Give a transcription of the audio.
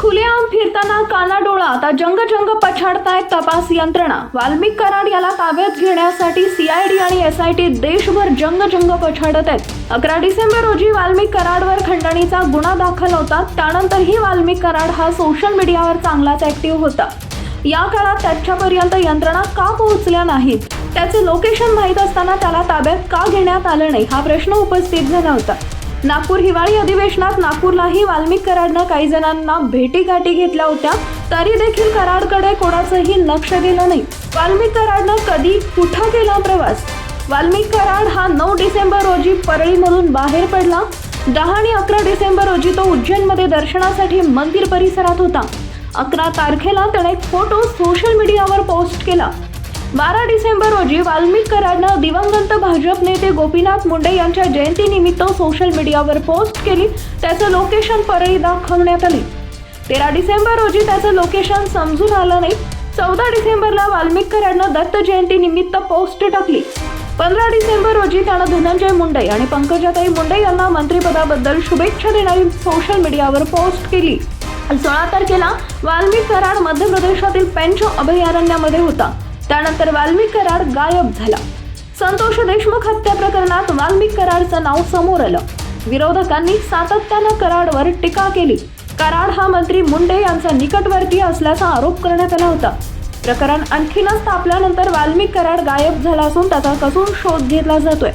खुलेआम फिरताना कानाडोळा आता जंग जंग पछाडतायत तपास यंत्रणा. वाल्मिक कराड याला ताब्यात घेण्यासाठी सीआयडी आणि एस आय टी देशभर जंग जंग पछाडत आहेत अकरा डिसेंबर रोजी वाल्मिक कराडवर खंडणीचा गुन्हा दाखल होता. त्यानंतरही वाल्मिक कराड हा सोशल मीडियावर चांगलाच ऍक्टिव्ह होता. या काळात त्याच्यापर्यंत यंत्रणा का पोहोचल्या नाहीत? त्याचे लोकेशन माहीत असताना त्याला ताब्यात का घेण्यात आलं नाही? हा प्रश्न उपस्थित झाला होता. नागपूर हिवाळी अधिवेशनात नागपूरलाही वाल्मिक कराडनं काही जणांना भेटी गाठी घेतल्या होत्या तरी देखील कराडकडे कोणाचंही लक्ष गेलं नाही. वाल्मिक कराडनं कधी कुठं केला प्रवास? वाल्मिक कराड हा नऊ डिसेंबर रोजी परळीमधून बाहेर पडला. दहा आणि अकरा डिसेंबर रोजी तो उज्जैनमध्ये दर्शनासाठी मंदिर परिसरात होता. अकरा तारखेला त्याने एक फोटो सोशल मीडियावर पोस्ट केला. बारा डिसेंबर रोजी वाल्मिकरानं दिवंगत भाजप नेते गोपीनाथ मुंडे यांच्या जयंतीनिमित्त सोशल मीडियावर पोस्ट केली. त्याचं लोकेशन परळी दाखवण्यात आले. तेरा डिसेंबर रोजी त्याचं लोकेशन समजून आलं नाही. चौदा डिसेंबरला वाल्मिकरानं दत्त जयंती निमित्त पोस्ट टाकली. पंधरा डिसेंबर रोजी त्यानं धनंजय मुंडे आणि पंकजाताई मुंडे यांना मंत्रिपदाबद्दल शुभेच्छा देणारी सोशल मीडियावर पोस्ट केली. सोळा तारखेला वाल्मिक कराड मध्य प्रदेशातील पेंच अभयारण्यामध्ये होता. त्यानंतर वाल्मिक कराड गायब झाला. संतोष देशमुख हत्या प्रकरणात वाल्मिक कराडचं नाव समोर आलं. विरोधकांनी सातत्यानं कराडवर टीका केली. कराड हा मंत्री मुंडे यांचा निकटवर्तीय असल्याचा आरोप करण्यात आला होता. प्रकरण आणखीनच तापल्यानंतर वाल्मिक कराड गायब झाला असून त्याचा कसून शोध घेतला जातोय.